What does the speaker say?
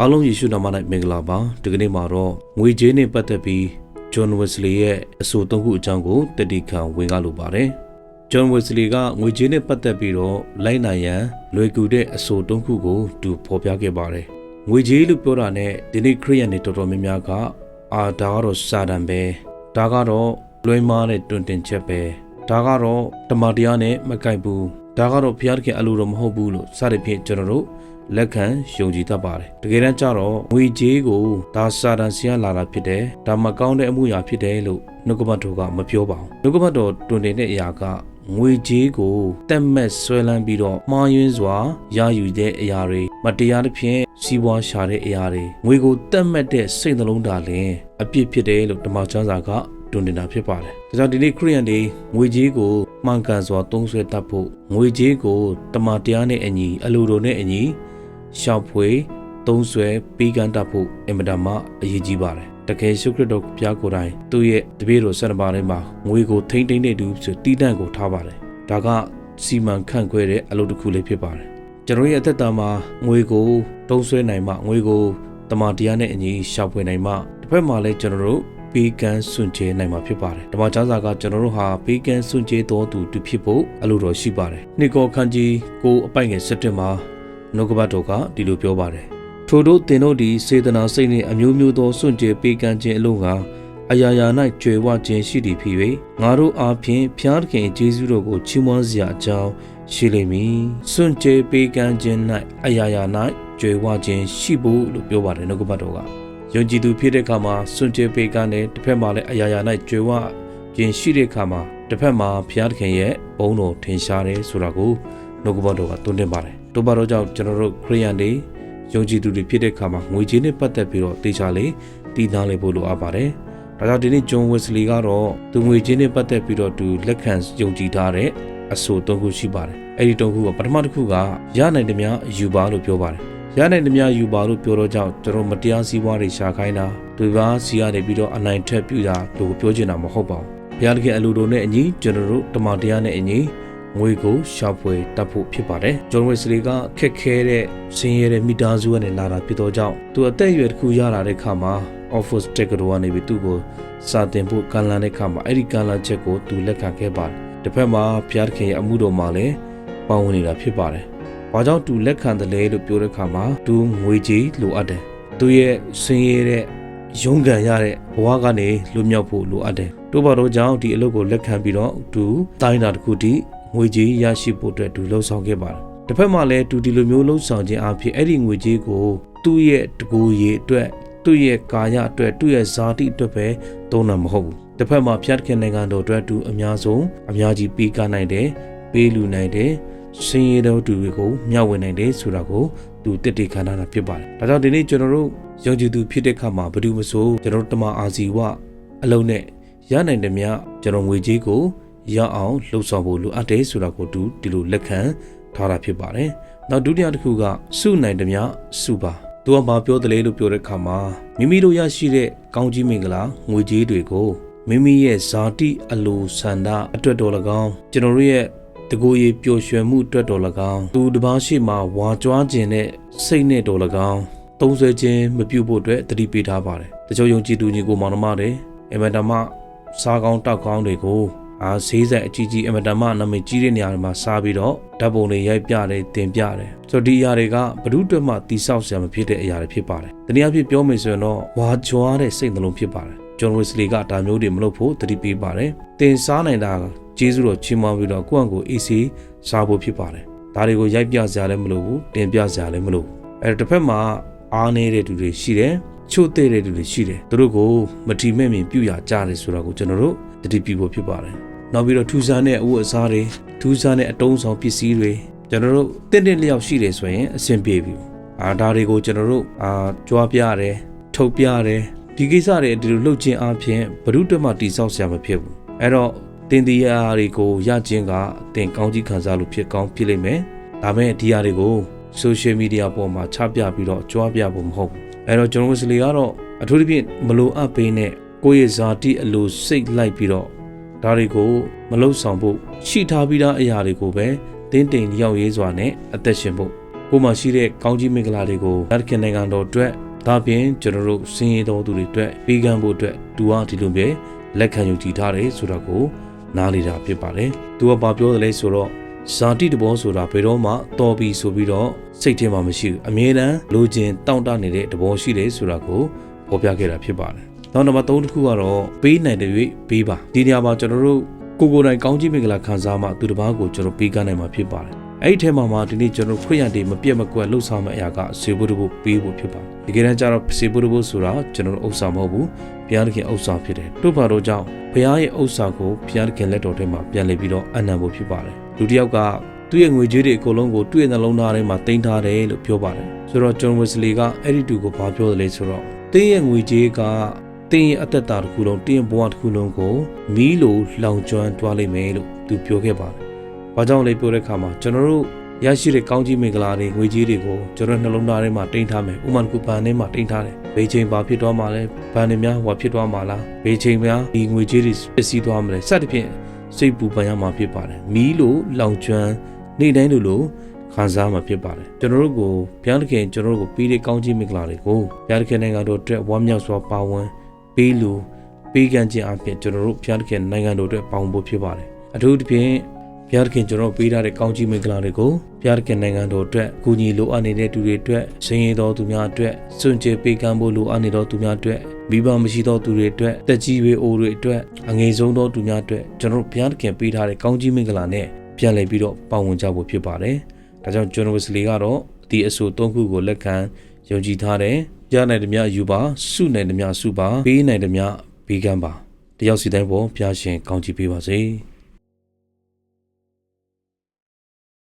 အားလုံးယေရှုနာမ၌မင်္ဂလာပါဒီကနေ့မှာတော့ငွေကြေးနဲ့ပတ်သက်ပြီးဂျွန်ဝက်စလီရဲ့အဆိုသုံးခုအကြောင်းကိုတတိခံဝင်ကားလိုပါတယ်ဂျွန်ဝက်စလီကငွေကြေးနဲ့ပတ်သက်ပြီးတော့လိုက်နိုင်ရန်လွယ်ကူတဲ့အဆိုသုံးခုကိုသူဖော်ပြခဲ့ပါတယ်ငွေကြေးလို့ပြောတာနဲ့ဒီနေ့ခရိယန်တွေတော်တော်များများကအာဒါကတော့စာတန်ပဲဒါကတော့လွှဲမားတဲ့တွင်တင်ချက်ပဲဒါကတော့တမန်တရားနဲ့မကိုက်ဘူးဒါကတော့ဘုရားသခင်အလိုတော်မဟုတ်ဘူးလို့စသဖြင့်ကျွန်တော်တို့ လက်ခံယုံကြည်တတ်ပါတယ်တကယ်တမ်းကျတော့ငွေကြေးကိုဒါစာတန်ဆီကလာတာဖြစ်တယ်ဒါမကောင်းတဲ့အမှုရာဖြစ်တယ်လို့နှုတ်ကပတ်တော်ကမပြောပါဘူးနှုတ်ကပတ်တော်တွင်တင်တဲ့အရာကငွေကြေးကိုတက်မက်ဆွဲလန်းပြီးတော့မှားယွင်းစွာရယူတဲ့အရာတွေမတရားသဖြင့်စီးပွားရှာတဲ့အရာတွေငွေကိုတက်မက်တဲ့စိတ်နှလုံးသားလင်အပြစ်ဖြစ်တယ်လို့ဓမ္မကျမ်းစာကတွင်တင်တာဖြစ်ပါတယ်။ဒါကြောင့်ဒီနေ့ခရိယန်တွေငွေကြေးကိုမှန်ကန်စွာသုံးစွဲတတ်ဖို့ငွေကြေးကိုတမန်တရားနဲ့အညီအလိုတော်နဲ့အညီ ရှောက်ဖွေသုံးစွဲပေးကမ်းတတ်ဖို့အင်မတန်မှအရေးကြီးပါတယ်။တကယ်ရှုခရစ်တော်ဘုရားကိုယ်တိုင်သူ့ရဲ့တပည့်တော်ဆက်ပါးထဲမှာငွေကိုထိမ့်သိမ့်တဲ့သူဆိုတီးတန့်ကိုထားပါတယ်။ဒါကစီမံခန့်ခွဲတဲ့အလုပ်တစ်ခုလေးဖြစ်ပါတယ်။ကျွန်တော်ရဲ့အသက်တာမှာငွေကိုတုံးဆွဲနိုင်မှငွေကိုတမန်တရားနဲ့အညီရှောက်ဖွေနိုင်မှတစ်ဖက်မှာလည်းကျွန်တော်တို့ပေးကမ်းစွန့်ကြဲနိုင်မှာဖြစ်ပါတယ်။ဓမ္မကျမ်းစာကကျွန်တော်တို့ဟာပေးကမ်းစွန့်ကြဲတော်သူတူဖြစ်ဖို့အလိုတော်ရှိပါတယ်။နှစ်ကောခန်းကြီးကိုအပိုင်ငယ်၁၁မှာ နှုတ်ကပတ်တော်ကဒီလိုပြောပါတယ်။ထို့တို့သင်တို့သည်စေတနာစိတ်နှင့်အမျိုးမျိုးသောစွန့်ကြဲပေးကမ်းခြင်းအလို့ကအရာရာ၌ကြွယ်ဝခြင်းရှိသည်ဖြစ်၍ငါတို့အားဖြင့်ဖျားသခင်ယေရှုတော်ကိုချီးမွမ်းစရာအကြောင်းရှိလိမ့်မည်။စွန့်ကြဲပေးကမ်းခြင်း၌အရာရာ၌ကြွယ်ဝခြင်းရှိဖို့လို့ပြောပါတယ်နှုတ်ကပတ်တော်ကယုံကြည်သူဖြစ်တဲ့အခါမှာစွန့်ကြဲပေးကမ်းတဲ့တစ်ဖက်မှာလည်းအရာရာ၌ကြွယ်ဝခြင်းရှိတဲ့အခါမှာတစ်ဖက်မှာဘုရားသခင်ရဲ့ဘုန်းတော်ထင်ရှားတယ်ဆိုတာကိုနှုတ်ကပတ်တော်ကတွန်းတင်ပါတယ်။ တို့ပါတော့ကြောင့်ကျွန်တော်တို့ခရိယန်တွေယုံကြည်သူတွေဖြစ်တဲ့အခါမှာငွေကြေးနဲ့ပတ်သက်ပြီးတော့တေချာလေးတည်သားလေးဖို့လိုအပ်ပါတယ်။ဒါကြောင့်ဒီနေ့ဂျွန်ဝက်စလီကတော့သူငွေကြေးနဲ့ပတ်သက်ပြီးတော့သူလက်ခံယုံကြည်ထားတဲ့အဆိုသုံးခုရှိပါတယ်။အဲ့ဒီသုံးခုကပထမတစ်ခုကရနိုင်တဲ့များယူပါလို့ပြောပါတယ်။ရနိုင်တဲ့များယူပါလို့ပြောတော့ကြောင့်ကျွန်တော်မတရားစည်းဝါးတွေရှာခိုင်းတာဒီပါစီကနေပြီးတော့အနိုင်ထက်ပြတာလို့ပြောချင်တာမဟုတ်ပါဘူး။ဘုရားသခင်အလိုတော်နဲ့အညီကျွန်တော်တို့တမန်တရားနဲ့အညီ ငွေကိုရှာဖွေတတ်ဖို့ဖြစ်ပါတယ်။ဂျွန်ဝက်စလီကခက်ခဲတဲ့ဆင်းရဲတဲ့မိသားစုကနေလာတာဖြစ်တော့ကြောင့်သူအသက်အရွယ်တစ်ခုရလာတဲ့ခါမှာ office ticket ကနေပြီးသူ့ကိုစာတင်ဖို့ကမ်းလှမ်းတဲ့ခါမှာအဲ့ဒီကမ်းလှမ်းချက်ကိုသူလက်ခံခဲ့ပါတယ်။တစ်ဖက်မှာဘုရားသခင်ရဲ့အမှုတော်မှာလည်းပါဝင်နေတာဖြစ်ပါတယ်။ဘာကြောင့်သူလက်ခံတယ်လဲလို့ပြောတဲ့ခါမှာသူငွေကြေးလိုအပ်တယ်။သူရဲ့ဆင်းရဲတဲ့ရုန်းကန်ရတဲ့ဘဝကနေလွတ်မြောက်ဖို့လိုအပ်တယ်။တို့ဘာလို့ကြောင့်ဒီအလုပ်ကိုလက်ခံပြီးတော့သူတိုင်းတာတစ်ခုတည်း ငွေကြေးရရှိဖို့အတွက်သူလှုံ့ဆော်ခဲ့ပါတယ်။တစ်ဖက်မှာလည်းသူဒီလိုမျိုးလှုံ့ဆော်ခြင်းအဖြစ်အဲ့ဒီငွေကြေးကိုသူ့ရဲ့တကူရည်အတွက်သူ့ရဲ့ကာယအတွက်သူ့ရဲ့ဇာတိအတွက်ပဲသုံးတာမဟုတ်ဘူး။တစ်ဖက်မှာဖျက်ခင်နိုင်ငံတော်အတွက်သူအများဆုံးအများကြီးပေးကနိုင်တယ်။ပေးလူနိုင်တယ်။စင်ရတော်သူတွေကိုမျှဝေနိုင်တယ်ဆိုတာကိုသူတည်တည်ခံထားတာဖြစ်ပါတယ်။ဒါကြောင့်ဒီနေ့ကျွန်တော်တို့ယုံကြည်သူဖြစ်တဲ့ခါမှာဘယ်သူမဆိုကျွန်တော်တို့တမအာဇီဝအလုံးနဲ့ရနိုင်တယ်မြကျွန်တော်ငွေကြေးကို ရအောင်လှုပ်ဆောင်ဖို့လိုအပ်တယ်ဆိုတာကိုသူဒီလိုလက်ခံထားတာဖြစ်ပါတယ်။နောက်ဒုတိယတစ်ခုကစုနိုင်တယ်မြစုပါသူကဘာပြောတယ်လဲလို့ပြောတဲ့အခါမှာမိမိတို့ရရှိတဲ့ကောင်းကြီးမင်္ဂလာငွေကြေးတွေကိုမိမိရဲ့ဇာတိအလိုဆန္ဒအတွက်တော်၎င်းကျွန်တော်တို့ရဲ့တကူရီပျော်ရွှင်မှုအတွက်တော်၎င်းသူတစ်ပါးရှိမှဝါကြွားခြင်းနဲ့စိတ်နဲ့တော်၎င်းသုံးဆွဲခြင်းမပြုတ်ဖို့အတွက်တတိပေးထားပါတယ်။တချို့ယုံကြည်သူညီကိုမောင်နှမတွေအမတမစားကောင်းတောက်ကောင်းတွေကို အာဈေးဆိုင်အကြီးကြီးအမတမနာမည်ကြီးတဲ့နေရာတွေမှာစားပြီးတော့ဓာတ်ပုံတွေရိုက်ပြတယ်တင်ပြတယ်ဆိုတော့ဒီအရာတွေကဘ ᱹ တွက်မှတိဆောက်စရာမဖြစ်တဲ့အရာတွေဖြစ်ပါတယ်တနည်းအားဖြင့်ပြောမယ်ဆိုရင်တော့ဝါကြွားတဲ့စိတ်နှလုံးဖြစ်ပါတယ်ဂျွန်ဝစ်လီကဒါမျိုးတွေမလုပ်ဖို့တတိပေးပါတယ်တင်စားနိုင်တာကျေးဇူးတော်ချီးမွမ်းပြီးတော့ကိုယ့်အကိုအေးစီစားဖို့ဖြစ်ပါတယ်ဒါတွေကိုရိုက်ပြစရာလည်းမလိုဘူးတင်ပြစရာလည်းမလိုဘူးအဲတစ်ဖက်မှာအားနေတဲ့သူတွေရှိတယ် ချို့တဲ့တဲ့သူတွေရှိတယ်သူတို့ကိုမထီမဲ့မြင်ပြုရကြတယ်ဆိုတာကိုကျွန်တော်တို့တတိပြုဖို့ဖြစ်ပါတယ်နောက်ပြီးတော့ထူးဆန်းတဲ့အဝတ်အစားတွေထူးဆန်းတဲ့အတုံးဆောင်ပစ္စည်းတွေကျွန်တော်တို့တင့်တင့်လျောက်ရှိတယ်ဆိုရင်အဆင်ပြေပြီအာဒါတွေကိုကျွန်တော်တို့အာကြွားပြရတယ်ထုတ်ပြရတယ်ဒီကိစ္စတွေဒီလိုလှုပ်ခြင်းအပြင်ဘ ᱹ တွက်မှတိဆောက်ဆရာမဖြစ်ဘူးအဲ့တော့တင်ဒီယာတွေကိုရခြင်းကအတင်ကောင်းကြီးခံစားလို့ဖြစ်ကောင်းဖြစ်လိမ့်မယ်ဒါပေမဲ့ဒီယာတွေကို social media ပေါ်မှာချပြပြီးတော့ကြွားပြဖို့မဟုတ်ဘူး အဲ့တော့ကျွန်တော်တို့စလီကတော့အထူးသဖြင့်မလိုအပ်ပေးနဲ့ကိုယ့်ရဲ့ဇာတိအလိုစိတ်လိုက်ပြီးတော့ဒါတွေကိုမလုံဆောင်ဖို့ရှိထားပြီးသားအရာတွေကိုပဲတင်းတိမ်ရောက်ရေးစွာနဲ့အသက်ရှင်ဖို့ကိုယ်မှာရှိတဲ့ကောင်းကြီးမင်္ဂလာတွေကိုရခိုင်နိုင်ငံတော်အတွက်ဒါပြင်ကျွန်တော်တို့စင်ရတော်သူတွေအတွက်ပေးကမ်းဖို့အတွက်သူကဒီလိုပဲလက်ခံယူကြည်ထားတယ်ဆိုတော့ကိုနားလေတာဖြစ်ပါတယ်သူကဘာပြောတယ်လဲဆိုတော့ ဇာတိတဘောဆိုတာဘယ်တော့မှတော်ပြီဆိုပြီးတော့စိတ်ထဲမှာမရှိဘူးအမြဲတမ်းလိုချင်တောင့်တနေတဲ့တဘောရှိတယ်ဆိုတာကိုဖော်ပြခဲ့တာဖြစ်ပါတယ်နောက်နံပါတ်3တစ်ခုကတော့ပေးနိုင်တဲ့၍ပေးပါဒီနေရာမှာကျွန်တော်တို့ကိုကိုယ်တိုင်ကောင်းကြီးမင်္ဂလာခံစားမှသူတစ်ပါးကိုကျွန်တော်ပေးကမ်းနိုင်မှာဖြစ်ပါတယ် အဲ့ဒီထဲမှာမှဒီနေ့ကျွန်တော်ခရိယန်တွေမပြတ်မကွက်လှုပ်ဆောင်မယ့်အရာကစေဖို့တဖို့ပေးဖို့ဖြစ်ပါတယ်ဒီကနေ့ကျတော့စေဖို့တဖို့ဆိုတာကျွန်တော်တို့ဥစ္စာမဟုတ်ဘူးဘုရားသခင်ဥစ္စာဖြစ်တယ်တို့ဘာတို့ကြောင့်ဘုရားရဲ့ဥစ္စာကိုဘုရားသခင်လက်တော်ထဲမှာပြန်လည်ပြီးတော့အနံ့ဖို့ဖြစ်ပါတယ်လူတစ်ယောက်ကသူ့ရဲ့ငွေကြေးတွေအကုန်လုံးကိုသူ့ရဲ့နှလုံးသားထဲမှာတင်ထားတယ်လို့ပြောပါတယ်ဆိုတော့ဂျွန်ဝက်စလီကအဲ့ဒီတူကိုဘာပြောတယ်လဲဆိုတော့တင်းရဲ့ငွေကြေးကတင်းရဲ့အသက်တာတစ်ခုလုံးတင်းရဲ့ဘဝတစ်ခုလုံးကိုမီးလိုလောင်ကျွမ်းသွားလိမ့်မယ်လို့သူပြောခဲ့ပါတယ်။ ဘာကြောင့်လဲပြောတဲ့အခါမှာကျွန်တော်တို့ရရှိတဲ့ကောင်းကြီးမင်္ဂလာတွေငွေကြေးတွေကိုကျွန်တော်နှလုံးသားထဲမှာတင်ထားမယ်။ဥပမာတစ်ခုဘဏ်ထဲမှာတင်ထားတယ်။ဘေးချိန်ဘာဖြစ်သွားမှာလဲ။ဘဏ်တွေများဟောဖြစ်သွားမှာလား။ဘေးချိန်များဒီငွေကြေးတွေပစ္စည်းသွားမှာလဲ။စသဖြင့်စိတ်ပူပန်ရမှာဖြစ်ပါတယ်။မီးလိုလောင်ကျွမ်းနေ့တိုင်းလိုလိုခံစားမှာဖြစ်ပါတယ်ကျွန်တော်တို့ကိုဘုရားသခင်ကျွန်တော်တို့ကိုပေးတဲ့ကောင်းကြီးမင်္ဂလာတွေကိုဘုရားသခင်နိုင်ငံတော်အတွက်ဝမ်းမြောက်စွာပါဝင်ပေးလူပေးကမ်းခြင်းအပြင်ကျွန်တော်တို့ဘုရားသခင်နိုင်ငံတော်အတွက်ပေါင်းဖို့ဖြစ်ပါတယ်အထူးသဖြင့် ဘုရားသခင်ကျွန်တော်ပေးထားတဲ့ကောင်းကြီးမင်္ဂလာတွေကိုဘုရားသခင်နိုင်ငံတော်အတွက်ကူညီလိုအပ်နေတဲ့သူတွေအတွက်ဆင်းရဲသောသူများအတွက်စွန့်ကြဲပေးကမ်းဖို့လိုအပ်နေသောသူများအတွက်မိဘမရှိသောသူတွေအတွက်တက်ကြီးဝေအိုတွေအတွက်အငယ်ဆုံးသောသူများအတွက်ကျွန်တော်တို့ဘုရားသခင်ပေးထားတဲ့ကောင်းကြီးမင်္ဂလာနဲ့ပြန်လည်ပြီးတော့ပါဝင်ကြဖို့ဖြစ်ပါတယ်။ဒါကြောင့်ကျွန်တော်ဝစ်လီကတော့ဒီအဆိုသုံးခုကိုလက်ခံယုံကြည်ထားတယ်။ကြားနိုင်သမျှယူပါစုနိုင်သမျှစုပါပေးနိုင်သမျှပေးကမ်းပါ။တယောက်စီတိုင်းပေါ်ဘုရားရှင်ကောင်းချီးပေးပါစေ။